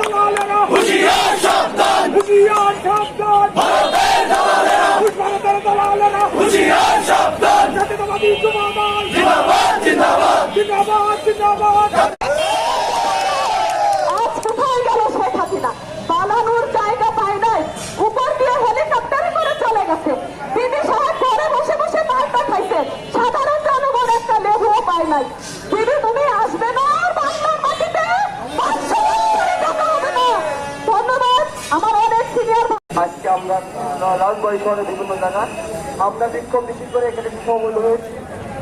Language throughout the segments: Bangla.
দালালেরা হুশিয়ার সাবধান হুশিয়ার সাবধান ভারতের দালালেরা ভারতের দালালেরা হুশিয়ার সাবধান জাতীয়তাবাদী যুবদল জিন্দাবাদ জিন্দাবাদ জিন্দাবাদ জিন্দাবাদ আজ কোথায় গেল শেখ হাসিনা পালানোর জায়গা পায় নাই উপর দিয়ে হেলিকপ্টারে করে চলে গেছে দিদি সাহেব ঘরে বসে বসে মারটা খাইছে সাধারণ জনগণ একটা লেবুও পায় নাই। আজকে আমরা রাজবাড়ি শহরে বিভিন্ন জায়গায় আমরা বিক্ষোভ মিছিল করে এখানে সমবেত হয়েছি।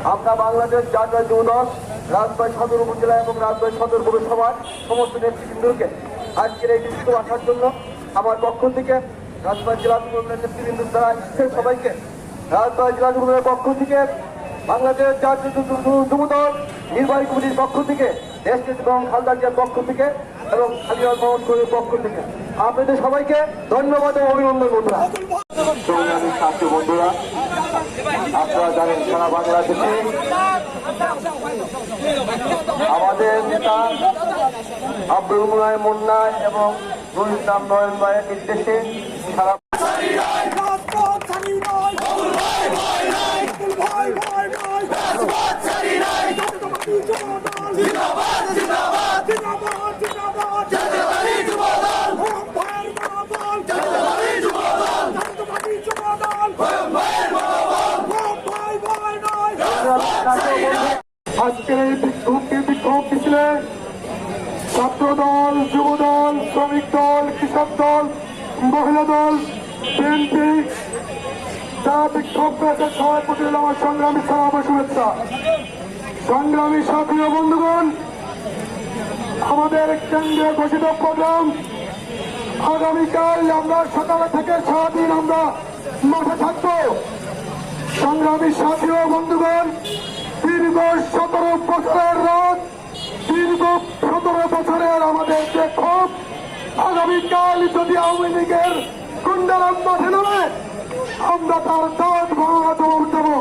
আমরা বাংলাদেশ জাতীয় যুবদল রাজবাড়ি সদর উপজেলা এবং রাজবাড়ি সদর পৌরসভার সমস্ত নেতৃবৃন্দকে আজকের এই বিক্ষোভ আসার জন্য আমার পক্ষ থেকে রাজবাড়ি জেলা যুবদলের নেতৃবৃন্দ দ্বারা সবাইকে। রাজবাড়ি জেলা যুবদলের পক্ষ থেকে বাংলাদেশ জাতীয় যুব- যুব- যুবদল, নির্বাহী কমিটির পক্ষ থেকে দেশকে এবং হালদার পক্ষ থেকে এবং খালিয়ার মোহাম্মদ পক্ষ থেকে। আপনাদের সবাইকে ধন্যবাদ ও অভিনন্দন বন্ধুরা সংগ্রামী ছাত্র বন্ধুরা আপনারা জানেন সারা বাংলাদেশে আমাদের নেতা আব্দুল মুনায় মুন্না এবং রোহিত নাম নয়ন ভাইয়ের নির্দেশে সারা জিন্দাবাদ জিন্দাবাদ জিন্দাবাদ জিন্দাবাদ জাতীয়তাবাদী যুবদল ভয় ভয়ের মনোবল জাতীয়তাবাদী যুবদল জাতীয়তাবাদী যুবদল ভয়ম ভয়ের মনোবল ভয় ভয় নয় আজকের এই বিক্ষোভকে বিক্ষোভ মিছিলে ছাত্র দল যুব দল শ্রমিক দল কৃষক দল মহিলা দল বিএনপি যা বিক্ষোভ করেছে সবাই প্রতি আমার সংগ্রামী ও শুভেচ্ছা সংগ্রামী ও বন্ধুগণ আমাদের কেন্দ্রীয় ঘোষিত প্রোগ্রাম আগামীকাল আমরা সকালে থেকে সারাদিন আমরা মাঠে থাকব। সংগ্রামী সাথী ও বন্ধুগণ, দীর্ঘ সতেরো বছরের রাত, দীর্ঘ সতেরো বছরের আমাদের যে ক্ষোভ, আগামীকাল যদি আওয়ামী লীগের কুণ্ডারাম মাঠে নামে, আমরা তার দাঁত ভাঙা জবাব দেবো।